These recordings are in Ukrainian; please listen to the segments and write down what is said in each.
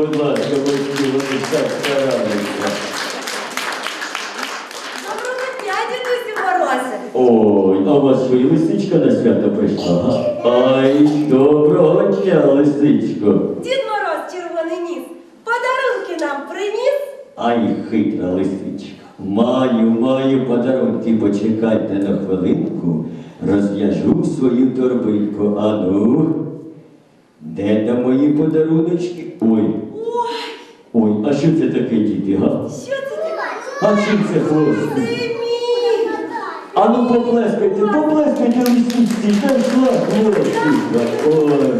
будь ласка, ви всі, вони. Доброго дня, дідусю Морозе. Ой, а у вас і лисичка на свято прийшла? Ай, доброго дня, лисичко. Дід Мороз червоний ніс. Подарунки нам приніс. Ай, хитра лисичка. Маю, маю подарунки, почекайте на хвилинку, розв'яжу свою торбинку. Ану, де там мої подаруночки? Ой, Ой, ой, а що це таке, діти, га? що це таке? А чим це хлопці? Мій. Ану поплескайте, поплескайте лисичці, та йшла хлопчика. Ой.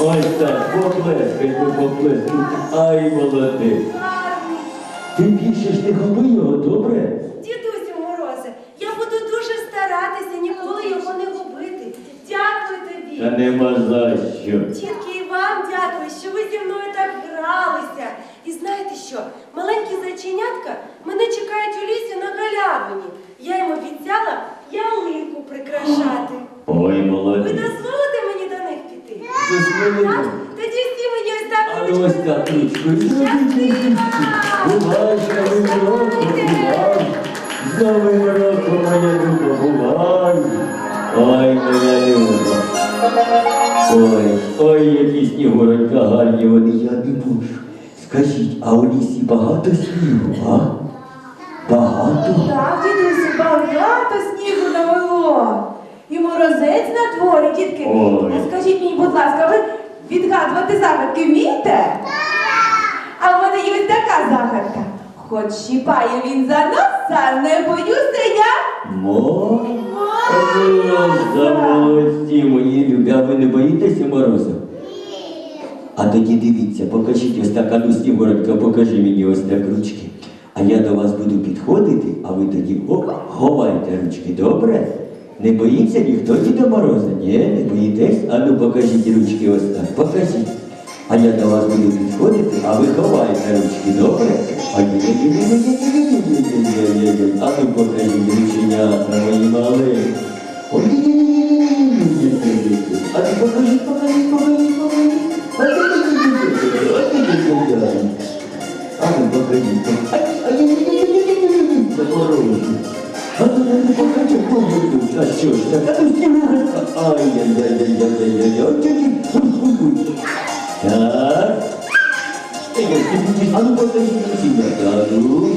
Ось так, поплескайте, поплескайте. Ай, молодець. Ти більше ж не губи його, добре? Дідусю Морозе, я буду дуже старатися ніколи його не губити. Дякую тобі. Та нема за що. Тільки дякую, що ви зі мною так гралися. І знаєте що? Маленькі зайченятка мене чекають у лісі на галявині. Я їм обіцяла ялинку прикрашати. Ой, Ви дозволите мені до них піти? Так? Тоді всі мені ось так А ну ось так. З новим роком, моя люба, бувай. Ой, моя люба. Ой, ой, які снігуронька гарні вони, я не можу. Скажіть, а у лісі багато снігу, а? Багато? Так, дідусю, багато снігу навело. І морозець на дворі, дітки. Ой. А скажіть мені, будь ласка, ви відгадувати загадки вмієте? А в мене є ось така загадка. Хоч щіпає він за носа, не боюся я. Мо? За молодці, мої любі, ви не боїтеся морозу? А тоді дивіться, покажіть ось так, а ну Снігурочка, покажи мені ось так ручки. А я до вас буду підходити, а ви тоді о, ховайте ручки, добре? Не боїться ніхто Діда Мороза? Ні, не боїтесь? А ну покажіть ручки ось так, покажіть. А я до вас буду підходити, а ви ховаєте ручки, добре? А А ви потрібні дівченята, мої мали. А ты покажи, покажи, покажи, покажи. А ты покажи. А що ж, так? Ай-яй-яй-яй-яй-яй-яй. Ой. Так. Ей, ой, ти будеш, а ну покажіть рученята, а ну.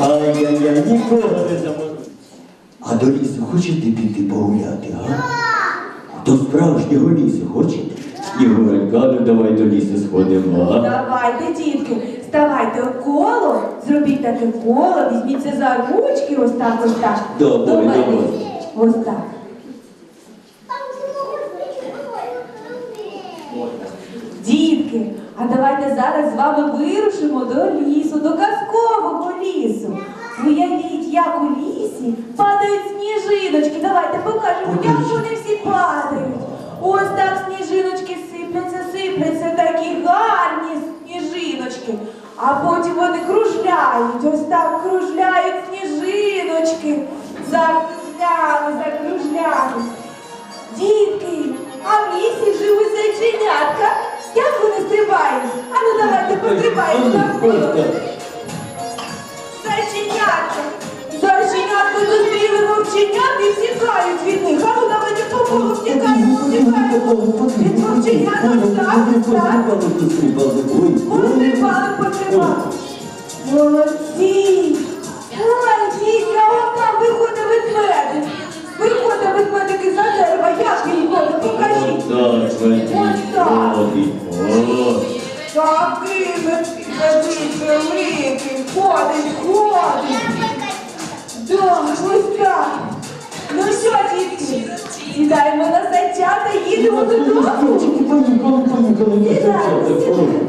Ай-яй-яй, нікого. А до лісу хочете піти погуляти, а? До справжнього лісу хочете? Ігоренька, ну давай до лісу сходимо, а? Давайте, дітки, ставайте коло, зробіть таке коло, візьміться за ручки, ось так, ось так. Добре, добре. Ось так. Дітки, а давайте зараз з вами вирушимо до лісу, до казкового лісу. Уявіть, як у лісі падають сніжиночки. Давайте покажемо, як вони всі падають. Ось так сніжиночки сипляться, сипляться, такі гарні сніжиночки. А потім вони кружляють, ось так кружляють сніжиночки. Закружляли, закружляли. Дітки, а в лісі живуть зайченятка. Як вони стрибають? А ну давайте пострибаємо навколо. Зайченятка. Зайченятка зустріли вовченят і втікають від них. А ну давайте по колу втікаємо, втікаємо. Від вовченят ось так, так. Пострибали, пострибали. Молодці! Ходить, ходить. Да, ось так. Ну що, дітки, сідаємо на зайчата, їдемо додому.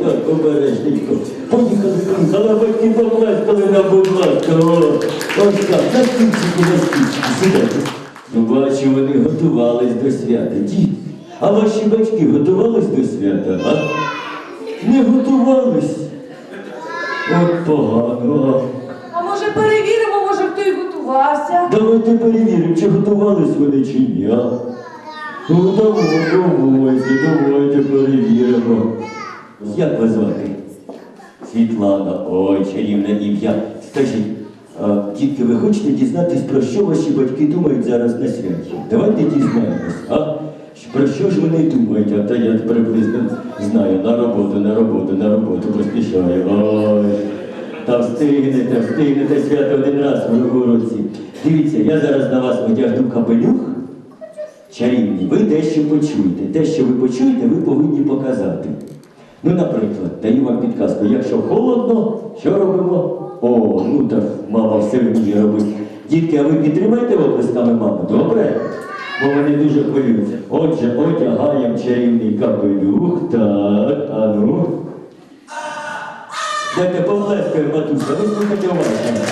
Так, обережненько. Поїхали, поїхали, батьки поплескали нам, будь ласка. Ось так, на стільчику, на стільчику, сідайте. Ну, бачу, вони готувались до свята. Діти, а ваші батьки готувались до свята, а? Не готувались. Погано. А може перевіримо, може хто і готувався. Давайте перевіримо, чи готувались вони чи ні. Ну, давай, давайте, давайте перевіримо. Як вас звати? Світлана, ой, чарівне ім'я. Скажіть, а, дітки, ви хочете дізнатись, про що ваші батьки думають зараз на святі? Давайте дізнаємось, а? Про що ж вони думають? А то я приблизно знаю, на роботу, на роботу, на роботу поспішаю. Ой, та встигнете, встигнете свято один раз в році. Дивіться, я зараз на вас одягну капелюх. Чарівні, ви дещо почуєте. Те, що ви почуєте, ви повинні показати. Ну, наприклад, даю вам підказку, якщо холодно, що робимо? О, ну так мама все вміє робити. Дітки, а ви підтримаєте оплесками маму, добре? Бо вони дуже хвилюються. Отже, одягаємо чарівний капелюх. Так, а ну. Дайте поплескаємо, матуся, ви слухайте уважно.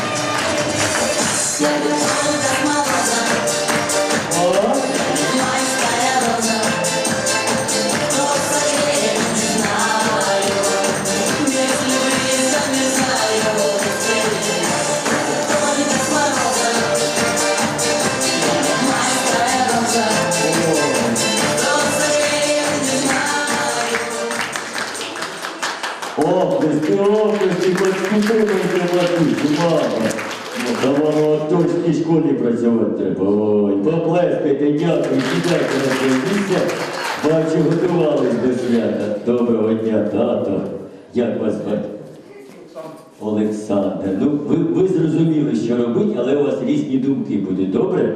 Дякую, сідайте на своє місце. Бачу, готувались до свята. Доброго дня, тато. Як вас звати? Олександр. Ну, ви, ви зрозуміли, що робити, але у вас різні думки будуть, добре?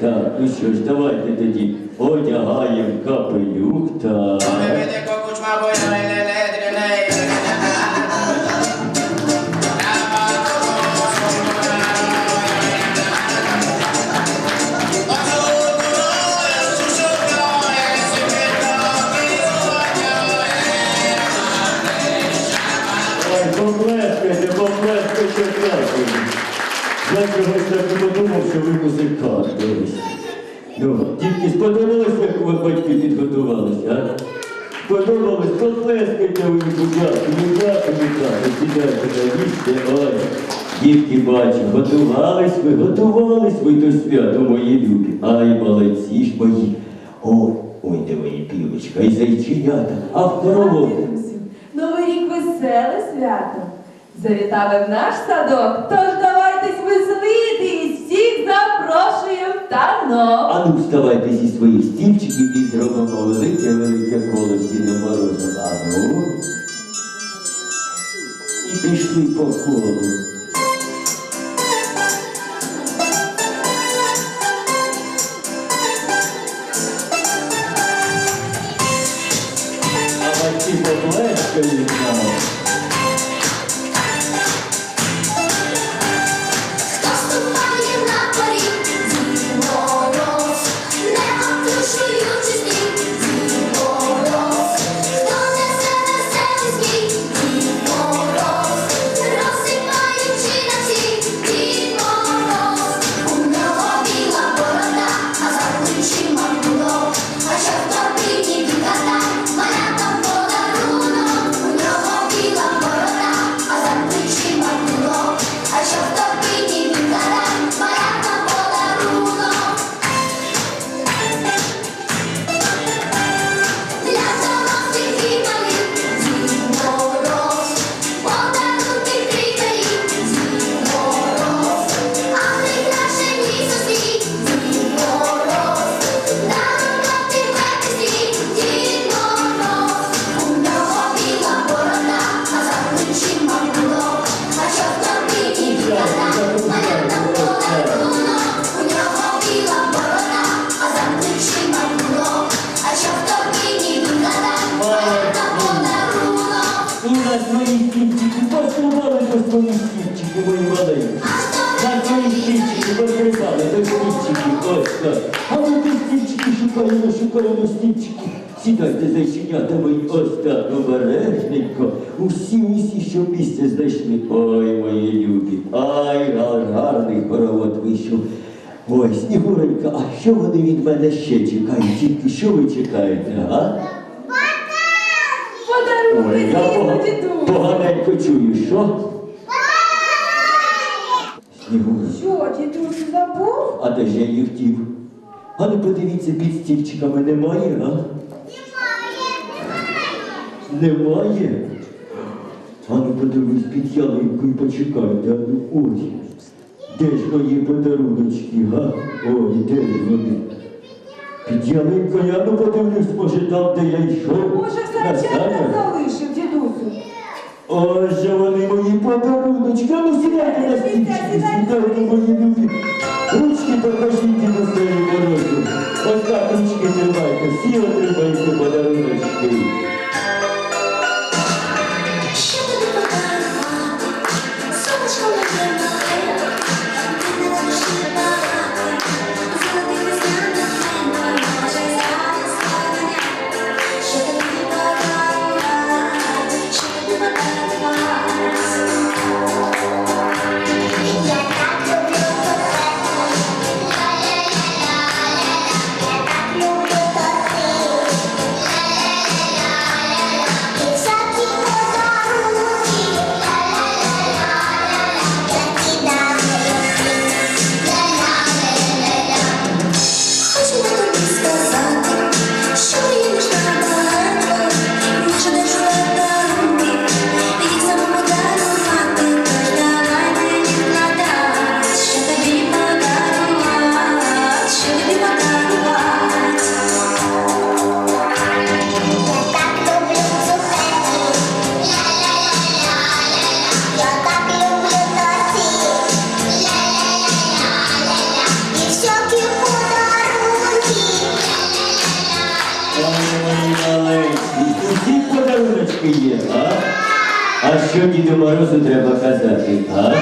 Так, ну що ж, давайте тоді одягаємо капелюх, так. Не подумав, що ви музикант. Ну, тільки сподобалось, як ви батьки підготувалися, а? Сподобалось, поплескайте ви, дякую, дякую, дякую, сідайте на місце, ой. Дітки бачу, готувались ви, готувались ви до свята, мої любі. Ай, молодці ж мої. Ой, ой, де мої півочка, і зайченята, а в хороводу. Новий рік веселе свято. Завітали в наш садок, тож запрошуємо в танок. А ну вставайте зі своїх стільчиків і зробимо велике велике коло на Дідом А ну. І пішли по колу. Стільчики шукаємо, шукаємо стільчики. Сідайте зайченята мої, ось так, обережненько. Усі, усі, що місце знайшли. Ой, мої любі, ай, гар- гарний хоровод вийшов. Ой, Снігуренька, а що вони від мене ще чекають? Тільки що ви чекаєте, а? Ой, Подарунки, я дідусь. поганенько чую, що? Снігур, Що, дідусь? забув? А де ж я їх хотів? А ну подивіться, під стільчиками немає, а? Немає? немає. Немає? А ну подивись під ялинкою почекайте, а ну ось. Де ж мої подаруночки, га? Ой, де ж вони? Під ялинкою, а ну подивлюсь, може там, де я йшов. Може, все на залишив, дідусю. Ось же вони мої подаруночки. А ну сідайте на стільчики, сідайте мої любі. Що Діду Морозу треба казати, а?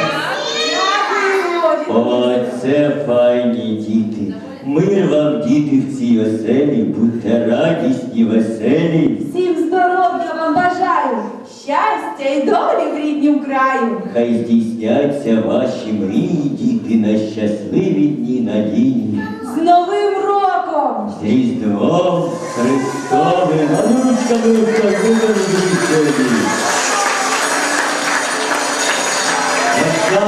Дідусю. Оце файні діти. Мир вам, діти, в цій оселі, будьте радісні, веселі. Всім здоров'я вам бажаю, щастя і долі в ріднім краю. Хай здійсняться ваші мрії, діти, на щасливі дні надії. З Новим роком! З Різдвом Христовим, а ну ручками вказуємо